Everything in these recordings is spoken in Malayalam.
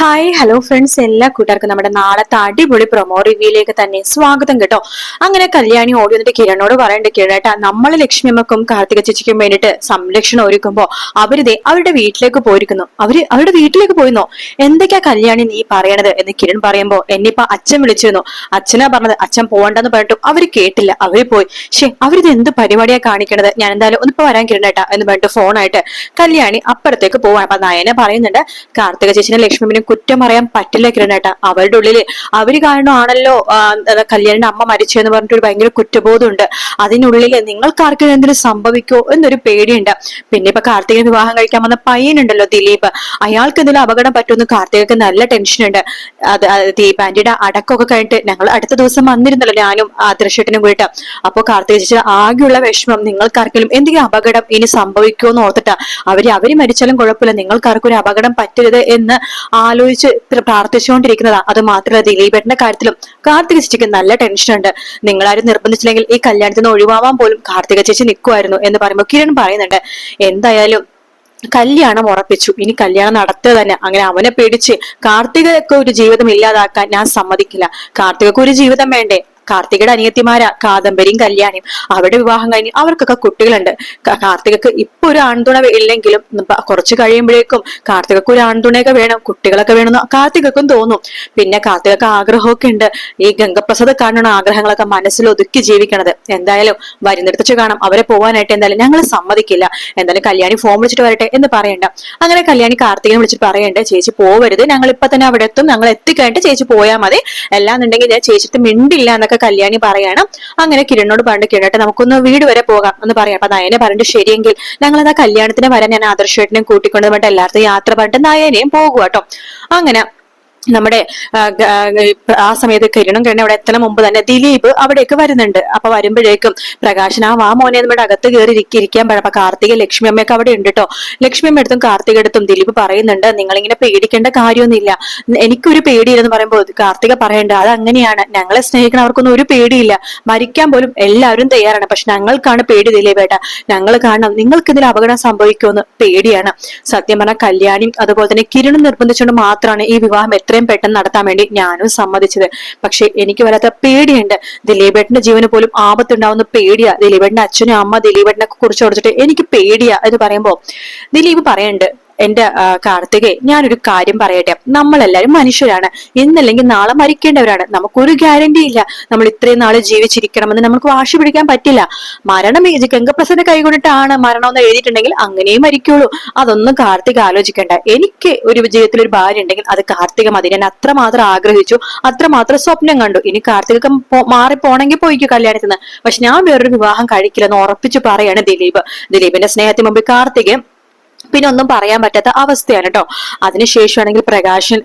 ഹായ് ഹലോ ഫ്രണ്ട്സ് എല്ലാ കൂട്ടുകാർക്കും നമ്മുടെ നാളത്തെ അടിപൊളി പ്രൊമോ റിവ്യൂയിലേക്ക് തന്നെ സ്വാഗതം കേട്ടോ. അങ്ങനെ കല്യാണി ഓടി കിരണോട് പറയേണ്ട കിരണേട്ടാ നമ്മൾ ലക്ഷ്മിയമ്മക്കും കാർത്തിക ചേച്ചിക്കും വേണ്ടിയിട്ട് സംരക്ഷണം ഒരുക്കുമ്പോ അവരിതേ അവരുടെ വീട്ടിലേക്ക് പോയിരിക്കുന്നു. അവർ അവരുടെ വീട്ടിലേക്ക് പോയിരുന്നോ? എന്തൊക്കെയാ കല്യാണി നീ പറയണത്? എന്ന് കിരൺ പറയുമ്പോ എന്നിപ്പോ അച്ഛൻ വിളിച്ചിരുന്നു. അച്ഛനാ പറഞ്ഞത് അച്ഛൻ പോകണ്ടെന്ന് പറഞ്ഞിട്ടും അവർ കേട്ടില്ല. അവർ പോയി. ശേ അവരിത് എന്ത് പരിപാടിയാ കാണിക്കണത്? ഞാൻ എന്തായാലും ഒന്നിപ്പോ വരാൻ കിരണേട്ടാ എന്ന് പറഞ്ഞിട്ട് ഫോണായിട്ട് കല്യാണി അപ്പുറത്തേക്ക് പോവാണ്. അപ്പൊ നയന പറയുന്നുണ്ട് കാർത്തിക ചേച്ചിനെ ലക്ഷ്മിനെ കുറ്റം പറയാൻ പറ്റില്ല കിരണേട്ട അവരുടെ ഉള്ളിൽ അവർ കാരണമാണല്ലോ കല്യാണിന്റെ അമ്മ മരിച്ചെന്ന് പറഞ്ഞിട്ട് ഒരു ഭയങ്കര കുറ്റബോധമുണ്ട്. അതിനുള്ളിൽ നിങ്ങൾക്ക് ആർക്കും എന്തെങ്കിലും സംഭവിക്കോ എന്നൊരു പേടിയുണ്ട്. പിന്നെ ഇപ്പൊ കാർത്തിക വിവാഹം കഴിക്കാൻ വന്ന പയ്യനുണ്ടല്ലോ ദിലീപ്. അയാൾക്ക് എന്തെങ്കിലും അപകടം പറ്റുമെന്ന് കാർത്തികക്ക് നല്ല ടെൻഷൻ ഉണ്ട്. അത് ദീപ് ആന്റിയുടെ അടക്കമൊക്കെ കഴിഞ്ഞിട്ട് ഞങ്ങൾ അടുത്ത ദിവസം വന്നിരുന്നല്ലോ ഞാനും ആദർശേട്ടനും കൂടിയിട്ട്. അപ്പൊ കാർത്തിക ചേച്ചി ആകെയുള്ള വിഷമം നിങ്ങൾക്കാർക്കെങ്കിലും എന്തെങ്കിലും അപകടം ഇനി സംഭവിക്കുമോ എന്ന് ഓർത്തിട്ടാ. അവർ അവർ മരിച്ചാലും കുഴപ്പമില്ല. നിങ്ങൾക്കാർക്കും ഒരു അപകടം പറ്റരുത് എന്ന് ആലോചിച്ച് പ്രാർത്ഥിച്ചുകൊണ്ടിരിക്കുന്നതാ. അത് മാത്രമല്ല ദിലീപേട്ടന്റെ കാര്യത്തിലും കാർത്തിക ചേച്ചിക്ക് നല്ല ടെൻഷൻ ഉണ്ട്. നിങ്ങളാരും നിർബന്ധിച്ചില്ലെങ്കിൽ ഈ കല്യാണത്തിൽ നിന്ന് ഒഴിവാവാൻ പോലും കാർത്തിക ചേച്ചി നിൽക്കുമായിരുന്നു എന്ന് പറയുമ്പോൾ കിരൺ പറയുന്നുണ്ട് എന്തായാലും കല്യാണം ഉറപ്പിച്ചു. ഇനി കല്യാണം നടത്തുക തന്നെ. അങ്ങനെ അവനെ പേടിച്ച് കാർത്തികക്ക് ഒരു ജീവിതം ഇല്ലാതാക്കാൻ ഞാൻ സമ്മതിക്കില്ല. കാർത്തികക്ക് ഒരു ജീവിതം വേണ്ടേ? കാർത്തികയുടെ അനിയത്തിമാരാ കാദംബരിയും കല്യാണിയും. അവരുടെ വിവാഹം കഴിഞ്ഞ് അവർക്കൊക്കെ കുട്ടികളുണ്ട്. കാർത്തികക്ക് ഇപ്പൊ ഒരു ആൺതുണ ഇല്ലെങ്കിലും കുറച്ച് കഴിയുമ്പോഴേക്കും കാർത്തികക്ക് ഒരു ആൺതുണയൊക്കെ വേണം കുട്ടികളൊക്കെ വേണമെന്ന് കാർത്തികക്കും തോന്നും. പിന്നെ കാർത്തികക്ക് ആഗ്രഹമൊക്കെ ഉണ്ട്. ഈ ഗംഗപ്രസാദ് കാണുന്ന ആഗ്രഹങ്ങളൊക്കെ മനസ്സിൽ ഒതുക്കി ജീവിക്കണത്. എന്തായാലും വരുന്നിടത്ത് കാണാം. അവരെ പോവാനായിട്ട് എന്തായാലും ഞങ്ങൾ സമ്മതിക്കില്ല. എന്തായാലും കല്യാണി ഫോൺ വിളിച്ചിട്ട് വരട്ടെ എന്ന് പറയണ്ട. അങ്ങനെ കല്യാണി കാർത്തികനെ വിളിച്ചിട്ട് പറയണ്ടേ ചേച്ചി പോവരുത്. ഞങ്ങൾ ഇപ്പൊ തന്നെ അവിടെ എത്തും. ഞങ്ങൾ എത്തിക്കഴിഞ്ഞിട്ട് ചേച്ചി പോയാൽ മതി. അല്ലാന്നുണ്ടെങ്കിൽ ഞാൻ ചേച്ചിട്ട് മിണ്ടില്ല എന്നൊക്കെ കല്യാണി പറയാണ്. അങ്ങനെ കിരണിനോട് പറഞ്ഞു കിരണട്ടെ നമുക്കൊന്ന് വീട് വരെ പോകാം എന്ന് പറയാം. അപ്പൊ നയനെ പറഞ്ഞിട്ട് ശരിയെങ്കിൽ ഞങ്ങൾ അതാ കല്യാണത്തിന് വരാൻ ഞാൻ ആദർശേട്ടനെയും കൂട്ടിക്കൊണ്ട് പറഞ്ഞിട്ട് എല്ലാവർക്കും യാത്ര പറഞ്ഞിട്ട് നയനെയും പോകുക കേട്ടോ. അങ്ങനെ നമ്മുടെ ആ സമയത്ത് കിരണം കിരണം അവിടെ എത്തണ മുമ്പ് തന്നെ ദിലീപ് അവിടേക്ക് വരുന്നുണ്ട്. അപ്പൊ വരുമ്പോഴേക്കും പ്രകാശൻ ആ വാ മോനെ നമ്മുടെ അകത്ത് കയറി ഇരിക്കാൻ അപ്പൊ കാർത്തിക ലക്ഷ്മി അമ്മയൊക്കെ അവിടെ ഉണ്ട് കേട്ടോ ലക്ഷ്മി അമ്മ എടുത്തും കാർത്തിക എടുത്തും ദിലീപ് പറയുന്നുണ്ട് നിങ്ങളിങ്ങനെ പേടിക്കേണ്ട കാര്യമൊന്നുമില്ല. എനിക്കൊരു പേടിയില്ലെന്ന് പറയുമ്പോൾ കാർത്തിക പറയണ്ട അത് അങ്ങനെയാണ് ഞങ്ങളെ സ്നേഹിക്കണം അവർക്കൊന്നും ഒരു പേടിയില്ല. മരിക്കാൻ പോലും എല്ലാവരും തയ്യാറാണ്. പക്ഷെ ഞങ്ങൾക്കാണ് പേടി ദിലീപേട്ട ഞങ്ങൾ കാണണം നിങ്ങൾക്ക് ഇതിൽ അപകടം സംഭവിക്കുമെന്ന് പേടിയാണ്. സത്യം പറഞ്ഞാൽ കല്യാണിയും അതുപോലെ തന്നെ കിരണം നിർബന്ധിച്ചുകൊണ്ട് മാത്രമാണ് ഈ വിവാഹം എത്രയും പെട്ടെന്ന് നടത്താൻ വേണ്ടി ഞാനും സമ്മതിച്ചത്. പക്ഷെ എനിക്ക് വരാത്ത പേടിയുണ്ട്. ദിലീപേട്ടന്റെ ജീവന് പോലും ആപത്തുണ്ടാവുന്ന പേടിയാ. ദിലീപേട്ടന്റെ അച്ഛനും അമ്മ ദിലീപേട്ടനെ കുറിച്ച് ഓടിച്ചിട്ട് എനിക്ക് പേടിയാ എന്ന് പറയുമ്പോ ദിലീപ് പറയണ്ട് എന്റെ കാർത്തികെ ഞാനൊരു കാര്യം പറയട്ടെ. നമ്മളെല്ലാരും മനുഷ്യരാണ്. ഇന്നല്ലെങ്കിൽ നാളെ മരിക്കേണ്ടവരാണ്. നമുക്കൊരു ഗ്യാരണ്ടി ഇല്ല. നമ്മൾ ഇത്രയും നാൾ ജീവിച്ചിരിക്കണമെന്ന് നമുക്ക് വാശി പിടിക്കാൻ പറ്റില്ല. മരണം ഗംഗപ്രസന്റെ കൈകൊണ്ടിട്ടാണ് മരണം എന്ന് എഴുതിയിട്ടുണ്ടെങ്കിൽ അങ്ങനെയും മരിക്കുള്ളൂ. അതൊന്നും കാർത്തിക ആലോചിക്കേണ്ട. എനിക്ക് ഒരു ജീവിതത്തിൽ ഒരു ഭാര്യ ഉണ്ടെങ്കിൽ അത് കാർത്തിക മതി ഞാൻ അത്രമാത്രം ആഗ്രഹിച്ചു. അത്രമാത്രം സ്വപ്നം കണ്ടു. ഇനി കാർത്തിക മാറിപ്പോണെങ്കിൽ പോയിക്കോ കല്യാണത്തിന്. പക്ഷെ ഞാൻ വേറൊരു വിവാഹം കഴിക്കില്ലെന്ന് ഉറപ്പിച്ചു പറയാണ് ദിലീപ്. ദിലീപിന്റെ സ്നേഹത്തിന് മുമ്പ് കാർത്തിക് പിന്നെ ഒന്നും പറയാൻ പറ്റാത്ത അവസ്ഥയാണ് കേട്ടോ അതിനുശേഷമാണെങ്കിൽ പ്രകാശൻ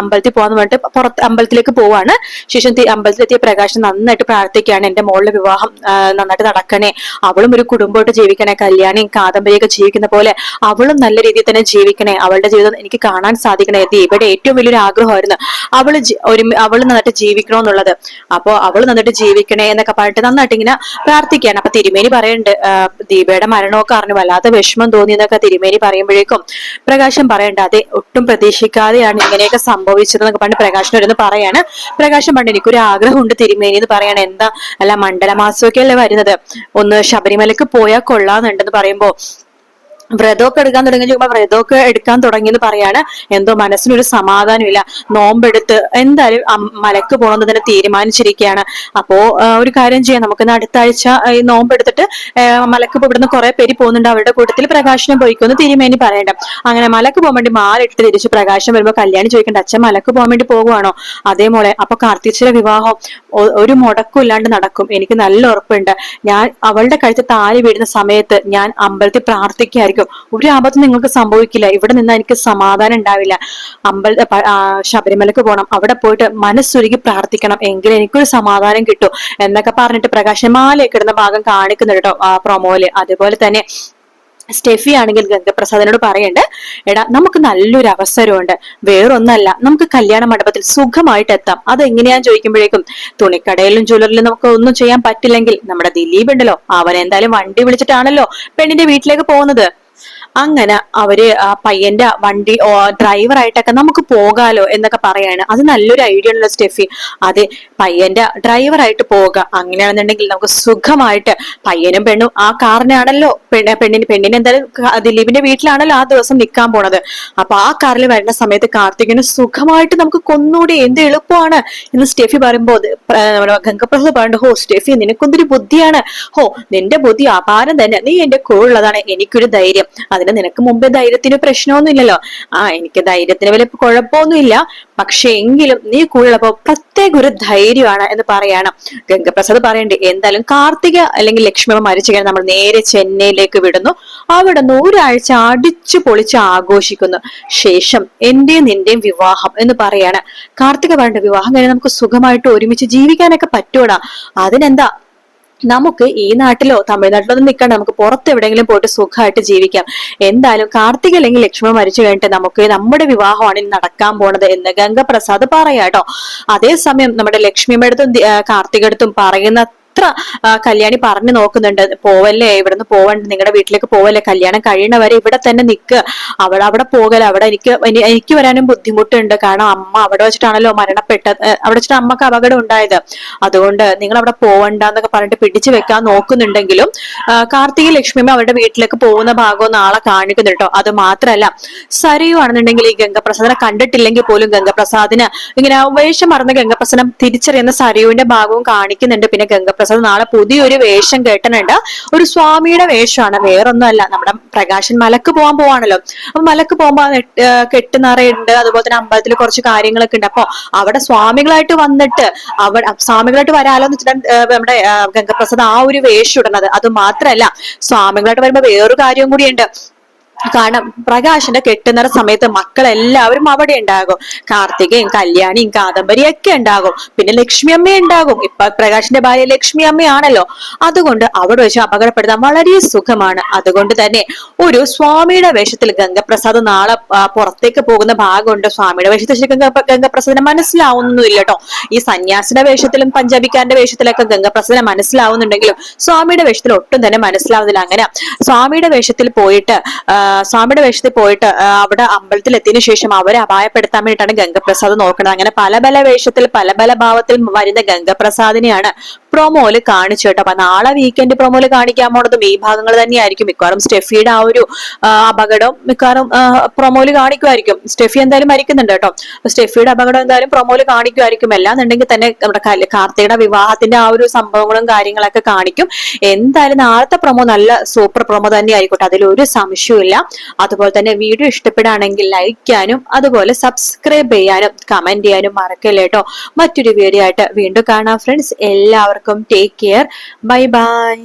അമ്പലത്തിൽ പോകാന്ന് പറഞ്ഞിട്ട് പുറത്ത് അമ്പലത്തിലേക്ക് പോവാണ്. ശേഷം അമ്പലത്തിലെത്തിയ പ്രകാശൻ നന്നായിട്ട് പ്രാർത്ഥിക്കുകയാണ്. എന്റെ മോളുടെ വിവാഹം നന്നായിട്ട് നടക്കണേ. അവളും ഒരു കുടുംബമായിട്ട് ജീവിക്കണേ. കല്യാണിയും കാദംബരിയൊക്കെ ജീവിക്കുന്ന പോലെ അവളും നല്ല രീതിയിൽ തന്നെ ജീവിക്കണേ. അവളുടെ ജീവിതം എനിക്ക് കാണാൻ സാധിക്കണേ. ദീപയുടെ ഏറ്റവും വലിയൊരു ആഗ്രഹമായിരുന്നു. അവൾ ഒരു അവൾ നന്നായിട്ട് ജീവിക്കണമെന്നുള്ളത് അപ്പോ അവൾ നന്നായിട്ട് ജീവിക്കണേ എന്നൊക്കെ പറഞ്ഞിട്ട് നന്നായിട്ട് ഇങ്ങനെ പ്രാർത്ഥിക്കുകയാണ്. അപ്പൊ തിരുമേനി പറയുന്നുണ്ട് ദീപയുടെ മരണമൊക്കെ അറിഞ്ഞു വല്ലാത്ത വിഷമം തോന്നിയെന്നൊക്കെ തിരുമേനി തിരുമേനി പറയുമ്പോഴേക്കും പ്രകാശം പറയണ്ട അതെ ഒട്ടും പ്രതീക്ഷിക്കാതെയാണ് ഇങ്ങനെയൊക്കെ സംഭവിച്ചതെന്നൊക്കെ പണ്ട് പ്രകാശൻ വരുന്ന പറയാണ്. പ്രകാശം പണ്ട് എനിക്കൊരു ആഗ്രഹമുണ്ട് തിരുമേനി എന്ന് പറയാണ്. എന്താ? അല്ല മണ്ഡലമാസമൊക്കെ അല്ലേ വരുന്നത്. ഒന്ന് ശബരിമലക്ക് പോയാൽ കൊള്ളാന്നുണ്ടെന്ന് പറയുമ്പോ വ്രതമൊക്കെ എടുക്കാൻ തുടങ്ങി ചോദിക്കുമ്പോൾ വ്രതമൊക്കെ എടുക്കാൻ തുടങ്ങി എന്ന് പറയാണ്. എന്തോ മനസ്സിനൊരു സമാധാനമില്ല. നോമ്പെടുത്ത് എന്തായാലും മലക്ക് പോകണമെന്ന് തന്നെ തീരുമാനിച്ചിരിക്കുകയാണ് അപ്പോ ഒരു കാര്യം ചെയ്യാം. നമുക്ക് അടുത്ത ആഴ്ച ഈ നോമ്പെടുത്തിട്ട് മലക്ക് ഇവിടുന്ന് കുറെ പേര് പോകുന്നുണ്ട്. അവരുടെ കൂട്ടത്തിൽ പ്രകാശനം പോയിക്കൊന്ന് തിരുമേനി പറയണ്ട. അങ്ങനെ മലക്ക് പോകാൻ വേണ്ടി മാലിട്ട് തിരിച്ച് പ്രകാശം വരുമ്പോൾ കല്യാണം ചോദിക്കേണ്ട അച്ഛൻ മലക്ക് പോകാൻ വേണ്ടി പോകുവാണോ? അതേപോലെ അപ്പൊ കാർത്തിച്ചിയുടെ വിവാഹം ഒരു മുടക്കും ഇല്ലാണ്ട് നടക്കും. എനിക്ക് നല്ല ഉറപ്പുണ്ട്. ഞാൻ അവളുടെ കഴുത്ത് താലി വീഴുന്ന സമയത്ത് ഞാൻ അമ്പലത്തിൽ പ്രാർത്ഥിക്കായിരിക്കും ഒരു ആപത്തും നിങ്ങൾക്ക് സംഭവിക്കില്ല. ഇവിടെ നിന്ന് എനിക്ക് സമാധാനം ഉണ്ടാവില്ല. അമ്പല ശബരിമലക്ക് പോകണം അവിടെ പോയിട്ട് മനസ്സൊരുക്കി പ്രാർത്ഥിക്കണം. എങ്കിൽ എനിക്കൊരു സമാധാനം കിട്ടും. എന്നൊക്കെ പറഞ്ഞിട്ട് പ്രകാശമാലയൊക്കെ ഇടുന്ന ഭാഗം കാണിക്കുന്നുണ്ട് കേട്ടോ ആ പ്രൊമോയിൽ അതുപോലെ തന്നെ സ്റ്റെഫി ആണെങ്കിൽ ഗംഗപ്രസാദിനോട് പറയണ്ട് എടാ നമുക്ക് നല്ലൊരു അവസരമുണ്ട്. വേറൊന്നല്ല നമുക്ക് കല്യാണ മണ്ഡപത്തിൽ സുഖമായിട്ട് എത്താം. അത് അതെങ്ങനെയാന്ന് ചോദിക്കുമ്പോഴേക്കും തുണിക്കടയിലും ജ്വല്ലറിലും നമുക്ക് ഒന്നും ചെയ്യാൻ പറ്റില്ലെങ്കിൽ നമ്മുടെ ദിലീപ് ഉണ്ടല്ലോ. അവൻ എന്തായാലും വണ്ടി വിളിച്ചിട്ടാണല്ലോ പെണ്ണിന്റെ വീട്ടിലേക്ക് പോകുന്നത്. അങ്ങനെ അവർ ആ പയ്യന്റെ വണ്ടി ഡ്രൈവറായിട്ടൊക്കെ നമുക്ക് പോകാലോ എന്നൊക്കെ പറയാണ്. അത് നല്ലൊരു ഐഡിയ ഉള്ള സ്റ്റെഫി. അതെ പയ്യന്റെ ഡ്രൈവറായിട്ട് പോവുക അങ്ങനെയാണെന്നുണ്ടെങ്കിൽ നമുക്ക് സുഖമായിട്ട് പയ്യനും പെണ്ണും ആ കാറിനാണല്ലോ പെണ്ണ് പെണ്ണിന് പെണ്ണിന് എന്തായാലും ദിലീപിന്റെ വീട്ടിലാണല്ലോ ആ ദിവസം നിൽക്കാൻ പോണത്. അപ്പൊ ആ കാറിൽ വരുന്ന സമയത്ത് കാർത്തികിന് സുഖമായിട്ട് നമുക്ക് കൊന്നൂടെ എന്ത് എളുപ്പമാണ് എന്ന് സ്റ്റെഫി പറയുമ്പോൾ ഗംഗപ്രസാദ് പറഞ്ഞു ഹോ സ്റ്റെഫി നിനക്കൊന്നൊരു ബുദ്ധിയാണ്. ഹോ നിന്റെ ബുദ്ധി അപാരം തന്നെ. നീ എന്റെ കൂളുള്ളതാണ് എനിക്കൊരു ധൈര്യം. അതിന് നിനക്ക് മുമ്പേ ധൈര്യത്തിന് പ്രശ്നമൊന്നുമില്ലല്ലോ. ആ എനിക്ക് ധൈര്യത്തിന് വലിയ കുഴപ്പമൊന്നുമില്ല. പക്ഷെ എങ്കിലും നീ കൂടുതലപ്പോ പ്രത്യേക ഒരു ധൈര്യമാണ് എന്ന് പറയണം ഗംഗപ്രസാദ് പറയണ്ടേ. എന്തായാലും കാർത്തിക അല്ലെങ്കിൽ ലക്ഷ്മി മരിച്ചു കഴിഞ്ഞാൽ നമ്മൾ നേരെ ചെന്നൈയിലേക്ക് വിടുന്നു. അവിടെ നിന്ന് ഒരാഴ്ച അടിച്ചു പൊളിച്ച് ആഘോഷിക്കുന്നു. ശേഷം എന്റെയും നിന്റെയും വിവാഹം എന്ന് പറയാണ്. കാർത്തിക പറഞ്ഞ വിവാഹം കഴിഞ്ഞ് നമുക്ക് സുഖമായിട്ട് ഒരുമിച്ച് ജീവിക്കാനൊക്കെ പറ്റൂടാ. അതിനെന്താ നമുക്ക് ഈ നാട്ടിലോ തമിഴ്നാട്ടിലോ ഒന്നും നിൽക്കണ്ട നമുക്ക് പുറത്ത് എവിടെയെങ്കിലും പോയിട്ട് സുഖമായിട്ട് ജീവിക്കാം. എന്തായാലും കാർത്തിക അല്ലെങ്കിൽ ലക്ഷ്മി മരിച്ചു കഴിഞ്ഞിട്ട് നമുക്ക് നമ്മുടെ വിവാഹമാണ് ഇനി നടക്കാൻ പോണത് എന്ന് ഗംഗപ്രസാദ് പറയാട്ടോ അതേസമയം നമ്മുടെ ലക്ഷ്മിയുടെ അടുത്തും കാർത്തികടുത്തും പറയുന്ന അത്ര ആ, കല്യാണി പറഞ്ഞു നോക്കുന്നുണ്ട്. പോവല്ലേ? ഇവിടുന്ന് പോവണ്ട നിങ്ങളുടെ വീട്ടിലേക്ക് പോവല്ലേ? കല്യാണം കഴിയണവരെ ഇവിടെ തന്നെ നിൽക്കുക അവൾ അവിടെ പോകല അവിടെ എനിക്ക് എനിക്ക് വരാനും ബുദ്ധിമുട്ടുണ്ട്. കാരണം അമ്മ അവിടെ വെച്ചിട്ടാണല്ലോ മരണപ്പെട്ടത്. അവിടെ വെച്ചിട്ട് അമ്മയ്ക്ക് അപകടം ഉണ്ടായത്. അതുകൊണ്ട് നിങ്ങൾ അവിടെ പോവണ്ട എന്നൊക്കെ പറഞ്ഞിട്ട് പിടിച്ചു വെക്കാൻ നോക്കുന്നുണ്ടെങ്കിലും കാർത്തിക ലക്ഷ്മിയും അവരുടെ വീട്ടിലേക്ക് പോകുന്ന ഭാഗവും നാളെ കാണിക്കുന്നുണ്ട് കേട്ടോ അത് മാത്രല്ല സരയുവാണെന്നുണ്ടെങ്കിൽ ഈ ഗംഗപ്രസാദിനെ കണ്ടിട്ടില്ലെങ്കിൽ പോലും ഗംഗപ്രസാദിന് ഇങ്ങനെ വേഷം മറന്ന ഗംഗപ്രസാദം തിരിച്ചറിയുന്ന സരയുവിന്റെ ഭാഗവും കാണിക്കുന്നുണ്ട്. പിന്നെ ഗംഗപ്രസാദ് നാളെ പുതിയൊരു വേഷം കേട്ടനുണ്ട് ഒരു സ്വാമിയുടെ വേഷമാണ്. വേറൊന്നുമല്ല. നമ്മുടെ പ്രകാശൻ മലക്ക് പോകാൻ പോവാണല്ലോ. അപ്പൊ മലക്ക് പോകുമ്പോ കെട്ടുനിറയുണ്ട്. അതുപോലെ തന്നെ അമ്പലത്തിൽ കുറച്ച് കാര്യങ്ങളൊക്കെ ഉണ്ട്. അപ്പൊ അവിടെ സ്വാമികളായിട്ട് വന്നിട്ട് അവിടെ സ്വാമികളായിട്ട് വരാലോ എന്ന് വെച്ചിട്ട് നമ്മുടെ ഗംഗപ്രസാദ് ആ ഒരു വേഷം ഇടുന്നത്. അത് മാത്രല്ല സ്വാമികളായിട്ട് വരുമ്പോ വേറൊരു കാര്യം കൂടിയുണ്ട്. കാരണം പ്രകാശിന്റെ കെട്ടുന്നറ സമയത്ത് മക്കളെല്ലാവരും അവിടെ ഉണ്ടാകും. കാർത്തികയും കല്യാണിയും കാദംബരിയും ഒക്കെ ഉണ്ടാകും. പിന്നെ ലക്ഷ്മി അമ്മ ഉണ്ടാകും. ഇപ്പൊ പ്രകാശിന്റെ ഭാര്യ ലക്ഷ്മി അമ്മയാണല്ലോ. അതുകൊണ്ട് അവിടെ വെച്ച് അപകടപ്പെടുത്താൻ വളരെ സുഖമാണ്. അതുകൊണ്ട് തന്നെ ഒരു സ്വാമിയുടെ വേഷത്തിൽ ഗംഗപ്രസാദ് നാളെ പുറത്തേക്ക് പോകുന്ന ഭാഗമുണ്ട്. സ്വാമിയുടെ വേഷത്തിൽ ശരിക്കും ഗംഗ- ഗംഗപ്രസാദിനെ മനസ്സിലാവുന്നില്ല കേട്ടോ. ഈ സന്യാസിന്റെ വേഷത്തിലും പഞ്ചാബിക്കാരന്റെ വേഷത്തിലൊക്കെ ഗംഗപ്രസാദിനെ മനസ്സിലാവുന്നുണ്ടെങ്കിലും സ്വാമിയുടെ വേഷത്തിൽ ഒട്ടും തന്നെ മനസ്സിലാവുന്നില്ല. അങ്ങനെ സ്വാമിയുടെ വേഷത്തിൽ പോയിട്ട് സ്വാമിയുടെ വേഷത്തിൽ പോയിട്ട് അവിടെ അമ്പലത്തിൽ എത്തിയതിനു ശേഷം അവരെ അപായപ്പെടുത്താൻ വേണ്ടിയിട്ടാണ് ഗംഗപ്രസാദ് നോക്കുന്നത്. അങ്ങനെ പല പല വേഷത്തിൽ പല പല ഭാവത്തിൽ വരുന്ന ഗംഗപ്രസാദിനെയാണ് പ്രൊമോയിൽ കാണിച്ചു കേട്ടോ. അപ്പൊ നാളെ വീക്കെൻഡ് പ്രൊമോയിൽ കാണിക്കാൻ പോണതും ഈ ഭാഗങ്ങൾ തന്നെയായിരിക്കും. മിക്കവാറും സ്റ്റെഫിയുടെ ആ ഒരു അപകടം മിക്കവാറും പ്രൊമോയിൽ കാണിക്കുമായിരിക്കും. സ്റ്റെഫി എന്തായാലും മരിക്കുന്നുണ്ട് കേട്ടോ. സ്റ്റെഫിയുടെ അപകടം എന്തായാലും പ്രൊമോയിൽ കാണിക്കുമായിരിക്കും. അല്ലാന്നുണ്ടെങ്കിൽ തന്നെ നമ്മുടെ കാർത്തികയുടെ വിവാഹത്തിന്റെ ആ ഒരു സംഭവങ്ങളും കാര്യങ്ങളൊക്കെ കാണിക്കും. എന്തായാലും നാളത്തെ പ്രൊമോ നല്ല സൂപ്പർ പ്രൊമോ തന്നെ ആയിക്കോട്ടെ അതിലൊരു സംശയവും ഇല്ല. അതുപോലെ തന്നെ വീഡിയോ ഇഷ്ടപ്പെടുകയാണെങ്കിൽ ലൈക്ക് ചെയ്യാനും അതുപോലെ സബ്സ്ക്രൈബ് ചെയ്യാനും കമന്റ് ചെയ്യാനും മറക്കല്ലേ കേട്ടോ. മറ്റൊരു വീഡിയോ ആയിട്ട് വീണ്ടും കാണാം ഫ്രണ്ട്സ് എല്ലാവർക്കും எல்லாருக்கும் டேக் கேர் பை பாய்